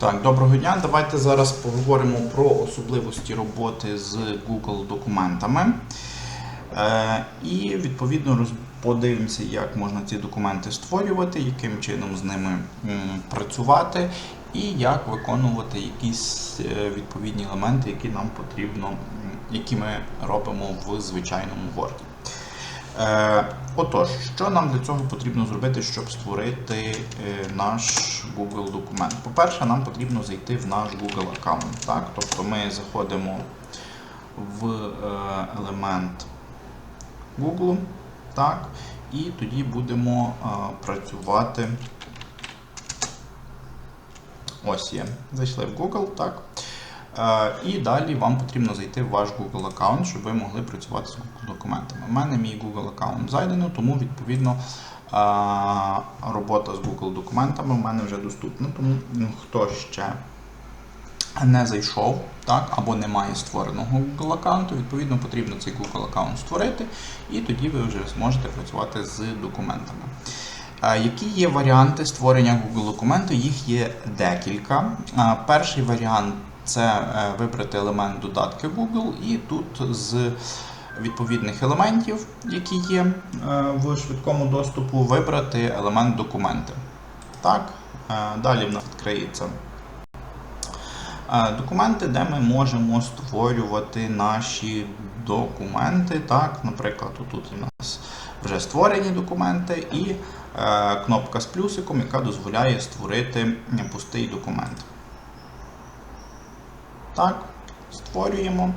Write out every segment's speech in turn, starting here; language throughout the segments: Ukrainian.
Так, доброго дня. Давайте зараз поговоримо про особливості роботи з Google документами. Е, і відповідно подивимося, як можна ці документи створювати, яким чином з ними працювати, і як виконувати якісь е, відповідні елементи, які нам потрібно, які ми робимо в звичайному Word. Е, отож, що нам для цього потрібно зробити, щоб створити е, наш Google документ? По-перше, нам потрібно зайти в наш Google аккаунт. Так? Тобто ми заходимо в е, елемент Google, так? і тоді будемо працювати. Ось є. Зайшли в Google, так. Е, І далі вам потрібно зайти в ваш Google аккаунт, щоб ви могли працювати з Google документами. У мене мій Google аккаунт зайдено, тому відповідно е, робота з Google документами в мене вже доступна. Тому ну, хто ще не зайшов, так, або не має створеного Google аккаунту, відповідно потрібно цей Google аккаунт створити, і тоді ви вже зможете працювати з документами. Е, Які є варіанти створення Google документу? Їх є декілька. Перший варіант це е, вибрати елемент додатки Google, і тут з відповідних елементів, які є е, в швидкому доступу, вибрати елемент документи. Так, е, далі в нас відкриється документи, де ми можемо створювати наші документи. Так, наприклад, тут у нас вже створені документи і кнопка з плюсиком, яка дозволяє створити пустий документ. Так, створюємо.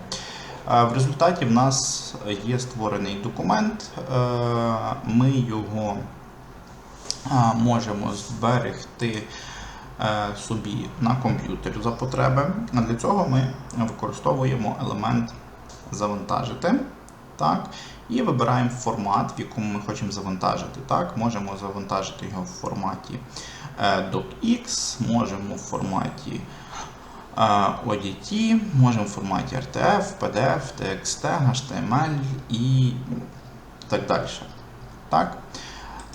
Е, В результаті в нас є створений документ. Е, Ми його е, можемо зберегти собі на комп'ютері за потреби. Для цього ми використовуємо елемент завантажити. Так, і вибираємо формат, в якому ми хочемо завантажити. Так, Можемо завантажити його в форматі .x, можемо в форматі ODT, можемо в форматі RTF, PDF, TXT, HTML і так далі. Так?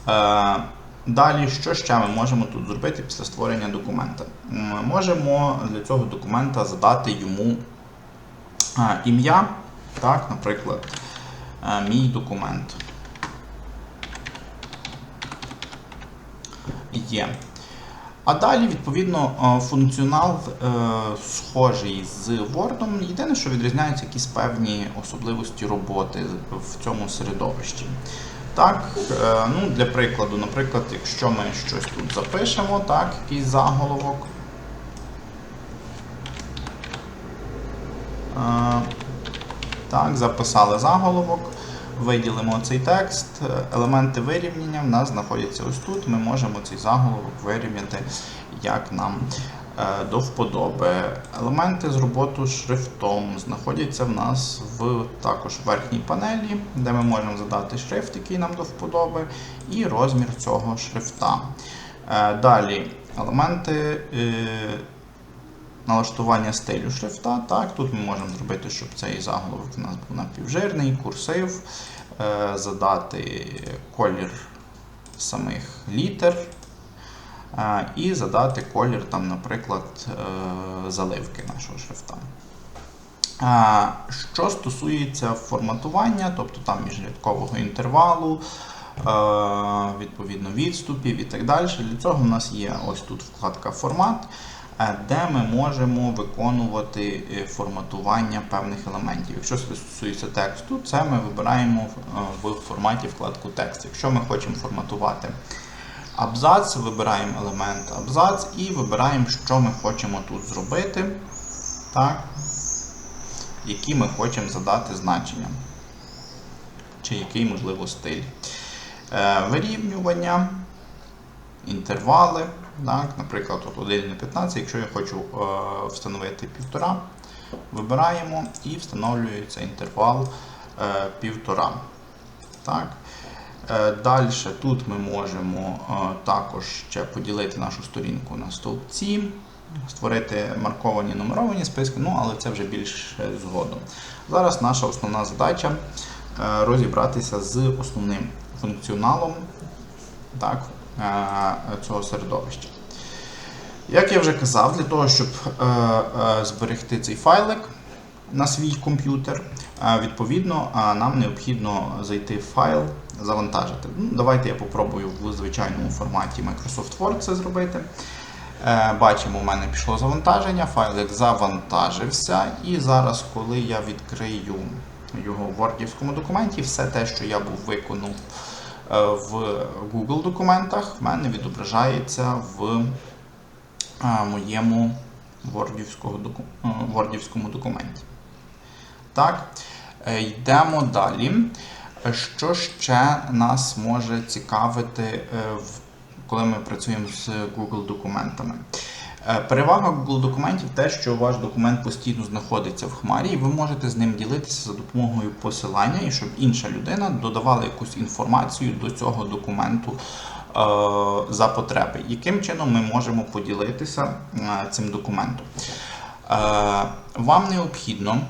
Е, Далі, що ще ми можемо тут зробити після створення документа? М, Можемо для цього документа задати йому е, ім'я, так, наприклад, е, мій документ. Є. А далі, відповідно, е, функціонал е, схожий з Word. Єдине, що відрізняються якісь певні особливості роботи в цьому середовищі. Так, е, ну, для прикладу, наприклад, якщо ми щось тут запишемо, так, якийсь заголовок. Так, записали заголовок, виділимо цей текст. Е, Елементи вирівняння в нас знаходяться ось тут. Ми можемо цей заголовок вирівняти, як нам е, до вподоби. Елементи з роботу шрифтом знаходяться в нас в також верхній панелі, де ми можемо задати шрифт, який нам до вподоби, і розмір цього шрифта. Е, Далі елементи. Налаштування стилю шрифта. Так, Тут ми можемо зробити, щоб цей заголовок у нас був напівжирний, курсив, е, задати колір самих літер е, і задати колір, там, наприклад, е, заливки нашого шрифта. Що стосується форматування, тобто там міжрядкового інтервалу, відповідно відступів і так далі. Для цього в нас є ось тут вкладка Формат, де ми можемо виконувати е, форматування певних елементів. Якщо стосується тексту, це ми вибираємо в- е, форматі вкладку Текст. Якщо ми хочемо форматувати абзац, вибираємо елемент абзац і вибираємо, що ми хочемо тут зробити. Так які ми хочемо задати значення, чи який, можливо, стиль. Е, Вирівнювання, інтервали. Так, Наприклад, от 1 на 15, якщо я хочу е, встановити півтора, вибираємо і встановлюється інтервал е, півтора. Так. Е, Далі тут ми можемо е, також ще поділити нашу сторінку на стовпці, створити марковані нумеровані списки, ну але це вже більш е, згодом. Зараз наша основна задача е, розібратися з основним функціоналом так, е, цього середовища. Як я вже казав, для того, щоб е, е, зберегти цей файлик на свій комп'ютер, е, відповідно, е, нам необхідно зайти в файл, завантажити. Ну, давайте я попробую в звичайному форматі Microsoft Word це зробити. Е, Бачимо, у мене пішло завантаження, файлик завантажився. І зараз, коли я відкрию його в Word документі, все те, що я був виконав е, в Google документах, в мене відображається в е, моєму е, Wordівському документі. Так, е, йдемо далі. Е, Що ще нас може цікавити, е, коли ми працюємо з Google документами? Е, Перевага Google документів те, що ваш документ постійно знаходиться в хмарі, і ви можете з ним ділитися за допомогою посилання, і щоб інша людина додавала якусь інформацію до цього документу е, за потреби. Яким чином ми можемо поділитися е, цим документом? Вам необхідно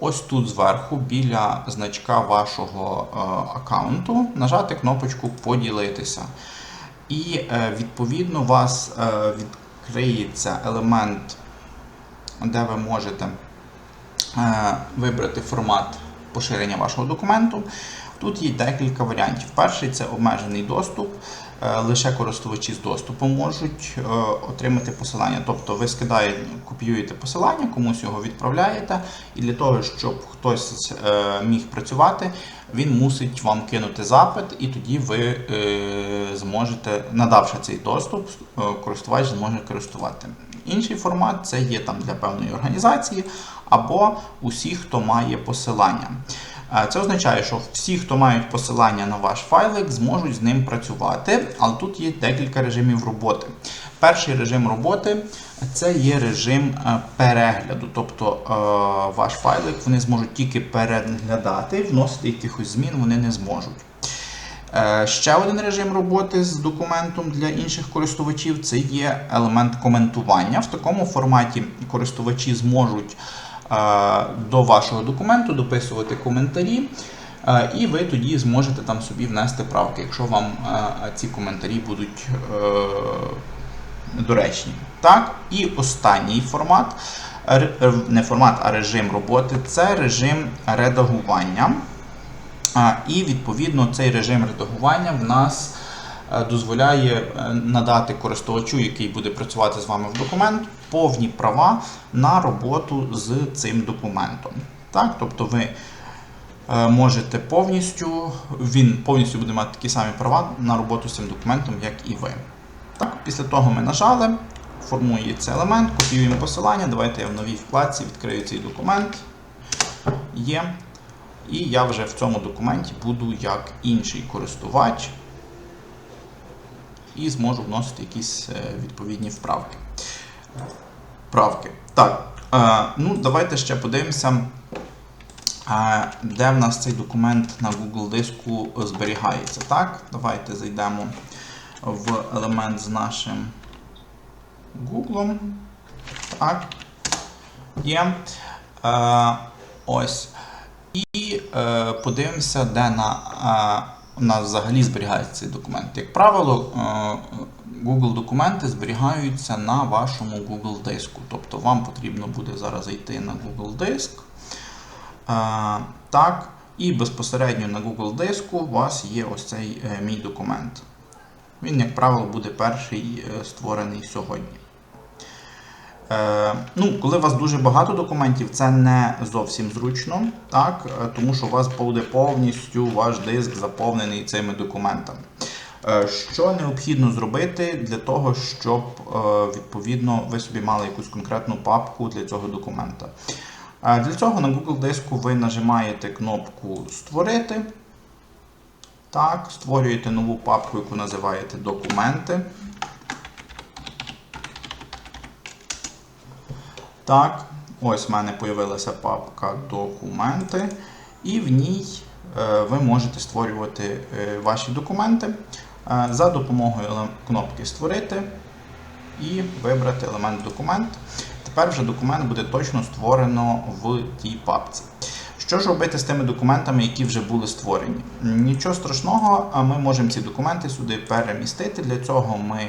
ось тут зверху, біля значка вашого аккаунту, нажати кнопочку Поділитися. І відповідно вас е, відкриється елемент, де ви можете е, вибрати формат поширення вашого документу. Тут є декілька варіантів. Перший це обмежений доступ. Е, Лише користувачі з доступом можуть е, отримати посилання. Тобто ви скидаєте, копіюєте посилання, комусь його відправляєте, і для того, щоб хтось міг працювати, він мусить вам кинути запит, і тоді ви е, зможете, надавши цей доступ, е, користувач зможе користувати. Інший формат це є там для певної організації або усі, хто має посилання. Е, Це означає, що всі, хто мають посилання на ваш файлик, зможуть з ним працювати, але тут є декілька режимів роботи. Перший режим роботи це є режим е, перегляду, тобто е, ваш файлик вони зможуть тільки переглядати, вносити якихось змін вони не зможуть. Ще один режим роботи з документом для інших користувачів це є елемент коментування. В такому форматі користувачі зможуть до вашого документу дописувати коментарі, е, і ви тоді зможете там собі внести правки, якщо вам е, ці коментарі будуть е, доречні. Так, і останній формат, не формат, а режим роботи це режим редагування. І відповідно цей режим редагування в нас е, дозволяє е, надати користувачу, який буде працювати з вами в документ, повні права на роботу з цим документом. Так, тобто ви е, можете повністю, він повністю буде мати такі самі права на роботу з цим документом, як і ви. Так, після того ми нажали, формується елемент, копіюємо посилання. Давайте я в новій вкладці відкрию цей документ. Є. І я вже в цьому документі буду як інший користувач і зможу вносити якісь е, відповідні вправки. Правки. Так, е, ну давайте ще подивимося, е, де в нас цей документ на Google диску зберігається. Так, давайте зайдемо в елемент з нашим Google. Так. Є. Е, ось. І подивимося, де на, у нас взагалі зберігається цей документ. Як правило, е, Google документи зберігаються на вашому Google диску. Тобто вам потрібно буде зараз зайти на Google диск. Е, так, і безпосередньо на Google диску у вас є ось цей е, мій документ. Він, як правило, буде перший створений сьогодні. Е, ну, коли у вас дуже багато документів, це не зовсім зручно, так? е, тому що у вас буде повністю ваш диск заповнений цими документами. Е, Що необхідно зробити для того, щоб відповідно ви собі мали якусь конкретну папку для цього документа? Для цього на Google диску ви нажимаєте кнопку Створити. Так, створюєте нову папку, яку називаєте Документи. Так, ось в мене з'явилася папка Документи, і в ній е, ви можете створювати е, ваші документи е, за допомогою кнопки Створити і вибрати елемент документ. Тепер вже документ буде точно створено в тій папці. Що ж робити з тими документами, які вже були створені? Нічого страшного, ми можемо ці документи сюди перемістити. Для цього ми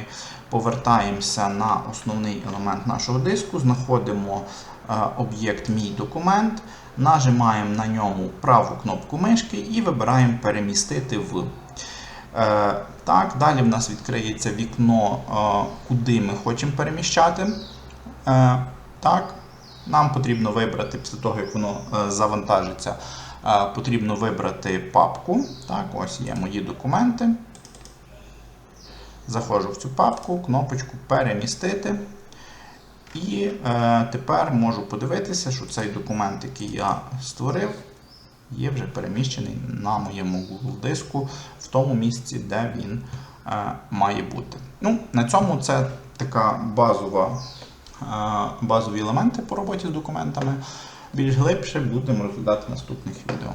повертаємося на основний елемент нашого диску, знаходимо е, об'єкт Мій документ, нажимаємо на ньому праву кнопку мишки і вибираємо перемістити в. Е, Так, далі в нас відкриється вікно, е, куди ми хочемо переміщати. Так, нам потрібно вибрати, після того, як воно е, завантажиться, е, потрібно вибрати папку. Так, ось є мої документи. Заходжу в цю папку, кнопочку перемістити. І е, тепер можу подивитися, що цей документ, який я створив, є вже переміщений на моєму Google диску в тому місці, де він е, має бути. Ну, на цьому це така базова, базові елементи по роботі з документами. Більш глибше будемо розглядати наступних відео.